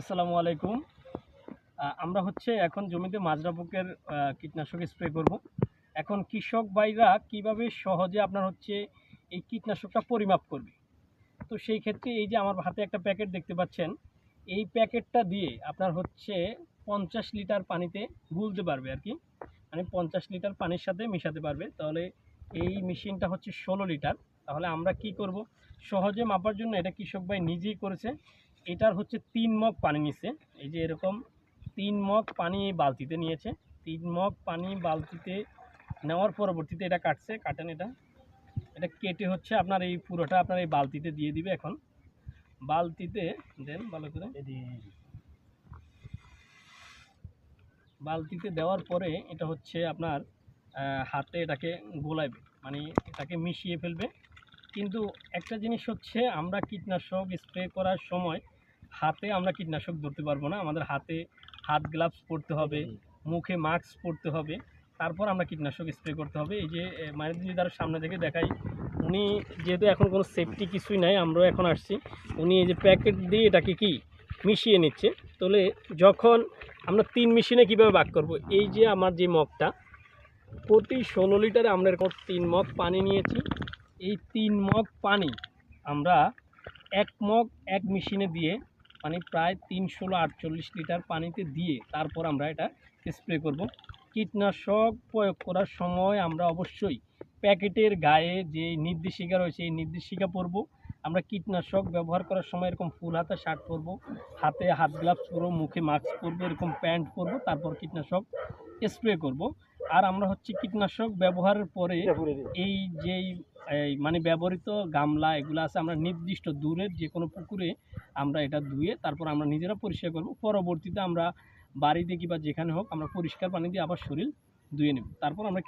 আসসালামু আলাইকুম। আমরা হচ্ছে এখন জমিতে মাজরা পোকের কীটনাশক স্প্রে করব। এখন কৃষক ভাইরা কীভাবে সহজে আপনার হচ্ছে এই কীটনাশকটা পরিমাপ করবে? তো সেই ক্ষেত্রে এই যে আমার হাতে একটা প্যাকেট দেখতে পাচ্ছেন, এই প্যাকেটটা দিয়ে আপনার হচ্ছে পঞ্চাশ লিটার পানিতে গুলতে পারবে আর কি। মানে পঞ্চাশ লিটার পানির সাথে মিশাতে পারবে। তাহলে এই মেশিনটা হচ্ছে ষোলো লিটার। তাহলে আমরা কি করব? সহজে মাপার জন্য এটা কৃষক ভাই নিজেই করেছে। এটার হচ্ছে তিন মগ পানি নিচ্ছে। এই যে এরকম তিন মগ পানি এই বালতিতে নিয়েছে। তিন মগ পানি বালতিতে নেওয়ার পরবর্তীতে এটা কাটছে কাটেন এটা। এটা কেটে হচ্ছে আপনার এই পুরোটা আপনার এই বালতিতে দিয়ে দিবে এখন। বালতিতে দেন ভালো করে। বালতিতে দেওয়ার পরে এটা হচ্ছে আপনার হাতে এটাকে গোলাইবে মানে এটাকে মিশিয়ে ফেলবে। কিন্তু একটা জিনিস হচ্ছে আমরা কীটনাশক স্প্রে করার সময় হাতে আমরা কীটনাশক ধরতে পারব না। আমাদের হাতে হাত গ্লাভস পরতে হবে মুখে মাস্ক পরতে হবে তারপর আমরা কীটনাশক স্প্রে করতে হবে। এই যে মাইনুদ্দিন তার সামনে থেকে দেখাই উনি যেহেতু এখন কোনো সেফটি কিছুই নাই আমরাও এখন আসছি। উনি এই যে প্যাকেট দিয়ে এটাকে কি মিশিয়ে নিচ্ছে। তাহলে যখন আমরা তিন মেশিনে কীভাবে ভাগ করব? এই যে আমার যে মগটা প্রতি ষোলো লিটারে আমরা এরকম তিন মগ পানি নিয়েছি। এই তিন মগ পানি আমরা এক মগ এক মেশিনে দিয়ে মানে প্রায় তিন ষোলো আটচল্লিশ লিটার পানিতে দিয়ে তারপর আমরা এটা স্প্রে করব। কীটনাশক প্রয়োগ করার সময় আমরা অবশ্যই প্যাকেটের গায়ে যে নির্দেশিকা রয়েছে, এই নির্দেশিকা পরব। আমরা কীটনাশক ব্যবহার করার সময় এরকম ফুল হাতা শার্ট পরবো, হাতে হাত গ্লাভস পরবো, মুখে মাস্ক পরবো, এরকম প্যান্ট পরবো, তারপর কীটনাশক স্প্রে করব। আর আমরা হচ্ছে কীটনাশক ব্যবহারের পরে এই যে এই মানে ব্যবহৃত গামলা এগুলো আছে আমরা নির্দিষ্ট দূরের যে কোনো পুকুরে আমরা এটা ধুয়ে তারপর আমরা নিজেরা পরিষ্কার করব। পরবর্তীতে আমরা বাড়িতে কিংবা যেখানে হোক আমরা পরিষ্কার পানি দিয়ে আবার শরীর ধুয়ে নেব। তারপর আমরা